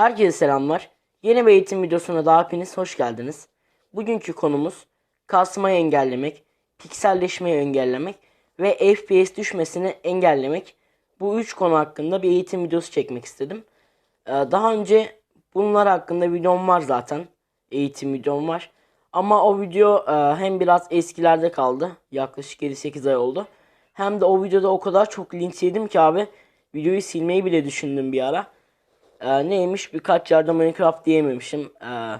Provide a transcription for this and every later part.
Herkese selamlar. Yeni bir eğitim videosuna daha hepiniz hoş geldiniz. Bugünkü konumuz kasmayı engellemek, pikselleşmeyi engellemek ve FPS düşmesini engellemek. Bu üç konu hakkında bir eğitim videosu çekmek istedim. Ee, Daha önce bunlar hakkında videom var zaten. Eğitim videom var. Ama o video e, hem biraz eskilerde kaldı. Yaklaşık 7-8 ay oldu. Hem de o videoda o kadar çok linç yedim ki abi. Videoyu silmeyi bile düşündüm bir ara. Ee, neymiş birkaç yerde Minecraft diyememişim. Ee,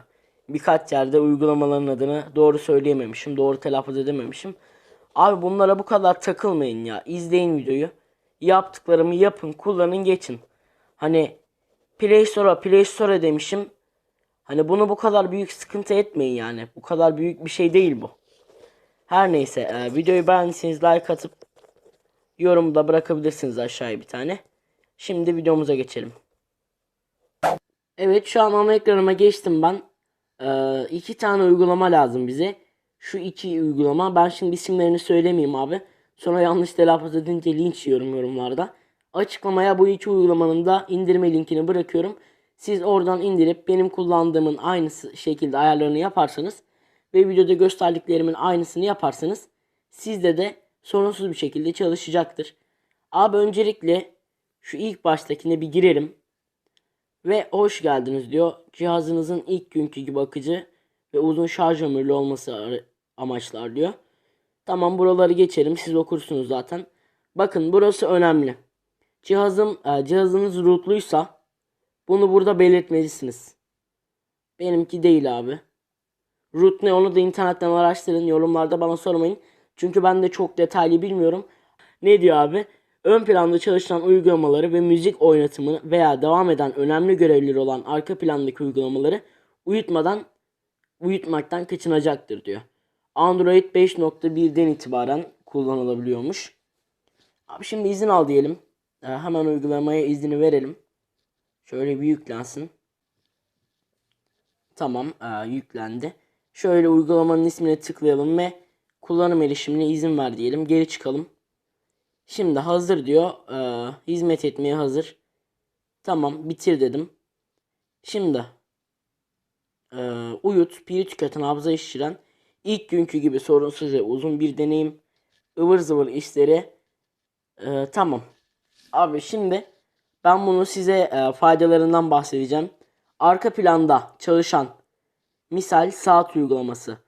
birkaç yerde uygulamaların adını doğru söyleyememişim. Doğru telaffuz edememişim. Abi bunlara bu kadar takılmayın ya. İzleyin videoyu. Yaptıklarımı yapın, kullanın, geçin. Hani Play Store'a Play Store demişim. Hani bunu bu kadar büyük sıkıntı etmeyin yani. Bu kadar büyük bir şey değil bu. Her neyse e, videoyu beğendiyseniz like atıp yorum da bırakabilirsiniz aşağıya bir tane. Şimdi videomuza geçelim. Evet şu an ana ekranıma geçtim ben. Ee, iki tane uygulama lazım bize. Şu iki uygulama. Ben şimdi isimlerini söylemeyeyim abi. Sonra yanlış telaffuz edince linç yiyorum yorumlarda. Açıklamaya bu iki uygulamanın da indirme linkini bırakıyorum. Siz oradan indirip benim kullandığımın aynısı şekilde ayarlarını yaparsanız ve videoda gösterdiklerimin aynısını yaparsanız sizde de sorunsuz bir şekilde çalışacaktır. Abi öncelikle şu ilk baştakine bir girelim. Ve hoş geldiniz diyor. Cihazınızın ilk günkü gibi akıcı ve uzun şarj ömürlü olması ar- amaçlar diyor. Tamam buraları geçelim. Siz okursunuz zaten. Bakın burası önemli. Cihazım e, cihazınız rootluysa bunu burada belirtmelisiniz. Benimki değil abi. Root ne onu da internetten araştırın. Yorumlarda bana sormayın. Çünkü ben de çok detaylı bilmiyorum. Ne diyor abi? Ön planda çalışan uygulamaları ve müzik oynatımını veya devam eden önemli görevleri olan arka plandaki uygulamaları uyutmadan uyutmaktan kaçınacaktır diyor. Android 5.1'den itibaren kullanılabiliyormuş. Abi şimdi izin al diyelim. Ee, hemen uygulamaya izni verelim. Şöyle bir yüklensin. Tamam ee, yüklendi. Şöyle uygulamanın ismine tıklayalım ve kullanım erişimine izin ver diyelim. Geri çıkalım. Şimdi hazır diyor. Ee, hizmet etmeye hazır. Tamam bitir dedim. Şimdi ee, uyut, piri tüketen, hafıza şişiren, ilk günkü gibi sorunsuz ve uzun bir deneyim, ıvır zıvır işleri. Ee, tamam. Abi şimdi ben bunu size e, faydalarından bahsedeceğim. Arka planda çalışan misal saat uygulaması.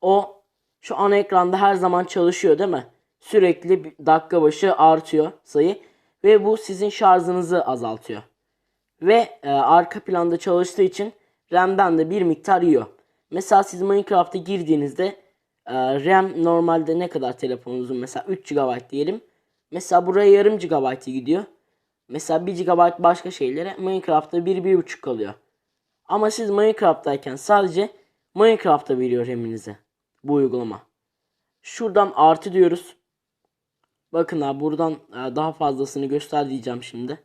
O şu ana ekranda her zaman çalışıyor değil mi? Sürekli dakika başı artıyor sayı ve bu sizin şarjınızı azaltıyor. Ve e, arka planda çalıştığı için RAM'den de bir miktar yiyor. Mesela siz Minecraft'a girdiğinizde e, RAM normalde ne kadar telefonunuzun mesela 3 GB diyelim. Mesela buraya yarım GB'ı gidiyor. Mesela 1 GB başka şeylere Minecraft'ta 1-1.5 kalıyor. Ama siz Minecraft'tayken sadece Minecraft'ta veriyor RAM'inizi bu uygulama. Şuradan artı diyoruz. Bakın abi buradan e, daha fazlasını göster diyeceğim şimdi.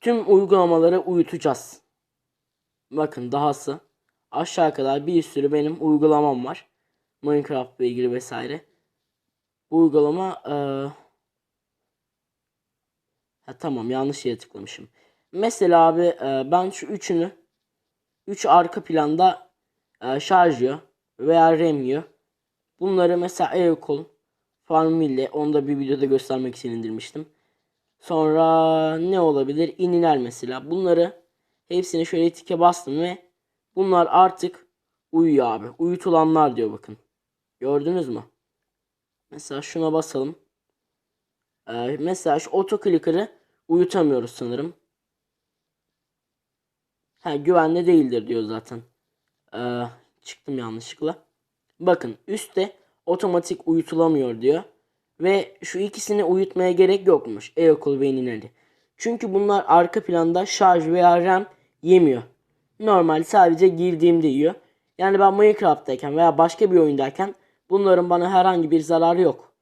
Tüm uygulamaları uyutacağız. Bakın dahası aşağı kadar bir sürü benim uygulamam var. Minecraft ile ilgili vesaire. Bu uygulama e... ha, tamam yanlış yere tıklamışım. Mesela abi e, ben şu üçünü 3 arka planda e, şarj veya RAM yiyor. Bunları mesela Evcol, Farmville onu da bir videoda göstermek için indirmiştim. Sonra ne olabilir? İniler mesela. Bunları hepsini şöyle tike bastım ve bunlar artık uyuyor abi. Uyutulanlar diyor bakın. Gördünüz mü? Mesela şuna basalım. Ee, mesela şu otoclicker'ı uyutamıyoruz sanırım. Ha güvenli değildir diyor zaten. Ee, çıktım yanlışlıkla. Bakın üstte otomatik uyutulamıyor diyor. Ve şu ikisini uyutmaya gerek yokmuş. E-okul ve Nineli. Çünkü bunlar arka planda şarj veya RAM yemiyor. Normal sadece girdiğimde yiyor. Yani ben Minecraft'tayken veya başka bir oyundayken bunların bana herhangi bir zararı yok.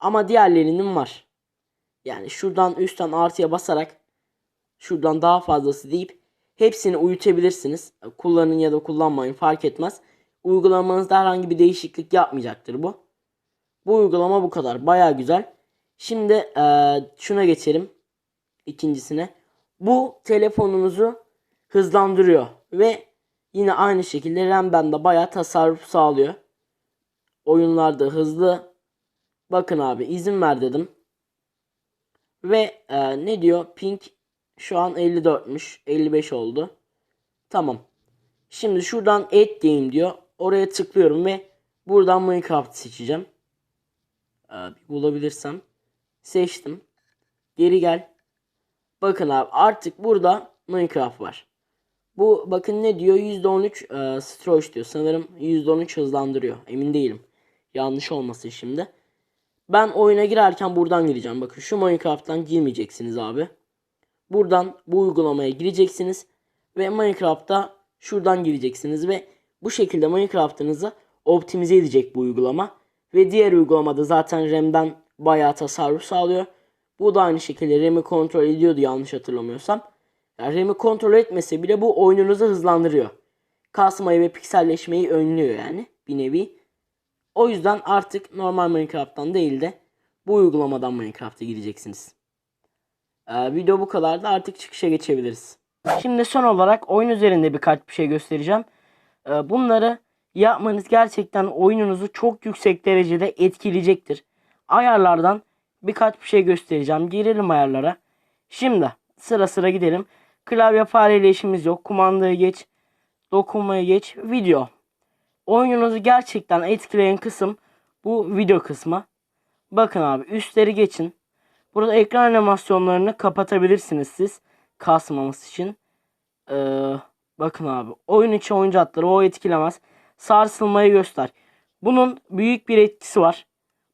Ama diğerlerinin var. Yani şuradan üstten artıya basarak şuradan daha fazlası deyip hepsini uyutabilirsiniz. Kullanın ya da kullanmayın fark etmez. Uygulamanızda herhangi bir değişiklik yapmayacaktır bu. Bu uygulama bu kadar. Baya güzel. Şimdi e, şuna geçelim. İkincisine. Bu telefonunuzu hızlandırıyor ve yine aynı şekilde RAM'den de bayağı tasarruf sağlıyor. Oyunlarda hızlı. Bakın abi izin ver dedim. Ve e, ne diyor? Ping şu an 54'müş. 55 oldu. Tamam. Şimdi şuradan et diyeyim diyor. Oraya tıklıyorum ve buradan Minecraft seçeceğim. Ee, bir bulabilirsem. Seçtim. Geri gel. Bakın abi artık burada Minecraft var. Bu bakın ne diyor? %13 e, Stroke diyor. Sanırım %13 hızlandırıyor. Emin değilim. Yanlış olmasın şimdi. Ben oyuna girerken buradan gireceğim. Bakın şu Minecraft'tan girmeyeceksiniz abi. Buradan bu uygulamaya gireceksiniz. Ve Minecraft'ta şuradan gireceksiniz. Ve bu şekilde Minecraft'ınızı optimize edecek bu uygulama. Ve diğer uygulamada zaten RAM'den bayağı tasarruf sağlıyor. Bu da aynı şekilde RAM'i kontrol ediyordu yanlış hatırlamıyorsam. Yani RAM'i kontrol etmese bile bu oyununuzu hızlandırıyor. Kasmayı ve pikselleşmeyi önlüyor yani bir nevi. O yüzden artık normal Minecraft'tan değil de bu uygulamadan Minecraft'a gireceksiniz. Ee, video bu kadar da artık çıkışa geçebiliriz. Şimdi son olarak oyun üzerinde birkaç bir şey göstereceğim. Ee, bunları yapmanız gerçekten oyununuzu çok yüksek derecede etkileyecektir. Ayarlardan birkaç bir şey göstereceğim. Girelim ayarlara. Şimdi sıra sıra gidelim. Klavye fareyle işimiz yok. Kumandayı geç. Dokunmayı geç. Video. Oyununuzu gerçekten etkileyen kısım bu video kısmı. Bakın abi üstleri geçin. Burada ekran animasyonlarını kapatabilirsiniz siz. Kasmaması için. Ee, bakın abi oyun içi oyuncu hatları o etkilemez. Sarsılmayı göster. Bunun büyük bir etkisi var.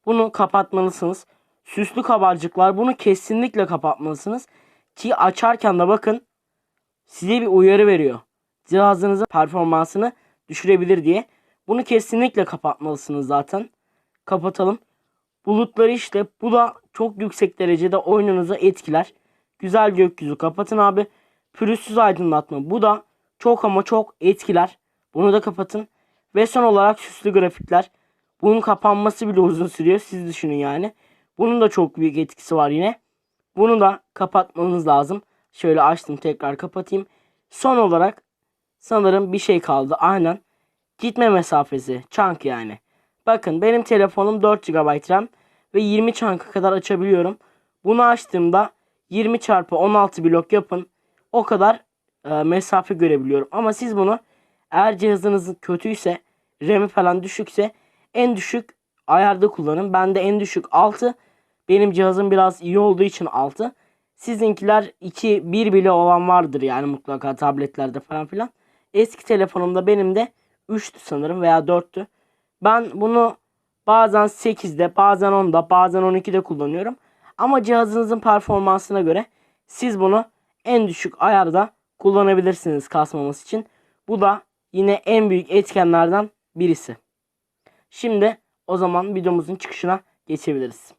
Bunu kapatmalısınız. Süslü kabarcıklar bunu kesinlikle kapatmalısınız. Ki açarken de bakın size bir uyarı veriyor. Cihazınızın performansını düşürebilir diye. Bunu kesinlikle kapatmalısınız zaten. Kapatalım. Bulutları işte bu da çok yüksek derecede oyununuzu etkiler. Güzel gökyüzü kapatın abi. Pürüzsüz aydınlatma bu da çok ama çok etkiler. Bunu da kapatın. Ve son olarak süslü grafikler. Bunun kapanması bile uzun sürüyor. Siz düşünün yani. Bunun da çok büyük etkisi var yine. Bunu da kapatmanız lazım. Şöyle açtım tekrar kapatayım. Son olarak sanırım bir şey kaldı. Aynen. Gitme mesafesi. Chunk yani. Bakın benim telefonum 4 GB RAM ve 20 chunk'a kadar açabiliyorum. Bunu açtığımda 20 çarpı 16 blok yapın. O kadar e, mesafe görebiliyorum. Ama siz bunu eğer cihazınız kötüyse RAM'i falan düşükse en düşük ayarda kullanın. Bende en düşük 6. Benim cihazım biraz iyi olduğu için 6. Sizinkiler 2 1 bile olan vardır yani mutlaka tabletlerde falan filan. Eski telefonumda benim de 3'tü sanırım veya 4'tü. Ben bunu bazen 8'de, bazen 10'da, bazen 12'de kullanıyorum. Ama cihazınızın performansına göre siz bunu en düşük ayarda kullanabilirsiniz kasmaması için. Bu da yine en büyük etkenlerden birisi. Şimdi o zaman videomuzun çıkışına geçebiliriz.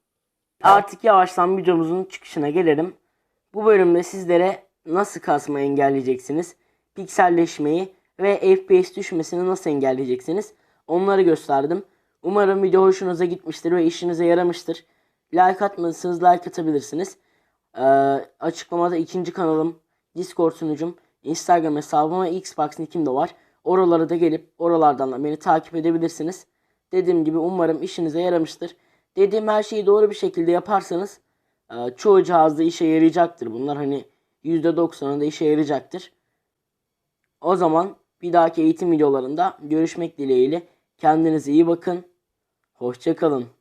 Artık yavaştan videomuzun çıkışına gelelim. Bu bölümde sizlere nasıl kasma engelleyeceksiniz, pikselleşmeyi ve FPS düşmesini nasıl engelleyeceksiniz onları gösterdim. Umarım video hoşunuza gitmiştir ve işinize yaramıştır. Like atmadıysanız like atabilirsiniz. Ee, açıklamada ikinci kanalım, Discord sunucum, Instagram hesabım ve Xbox nickim var. Oralara da gelip oralardan da beni takip edebilirsiniz. Dediğim gibi umarım işinize yaramıştır. Dediğim her şeyi doğru bir şekilde yaparsanız e, çoğu cihazda işe yarayacaktır. Bunlar hani %90'ında işe yarayacaktır. O zaman bir dahaki eğitim videolarında görüşmek dileğiyle. Kendinize iyi bakın. Hoşçakalın.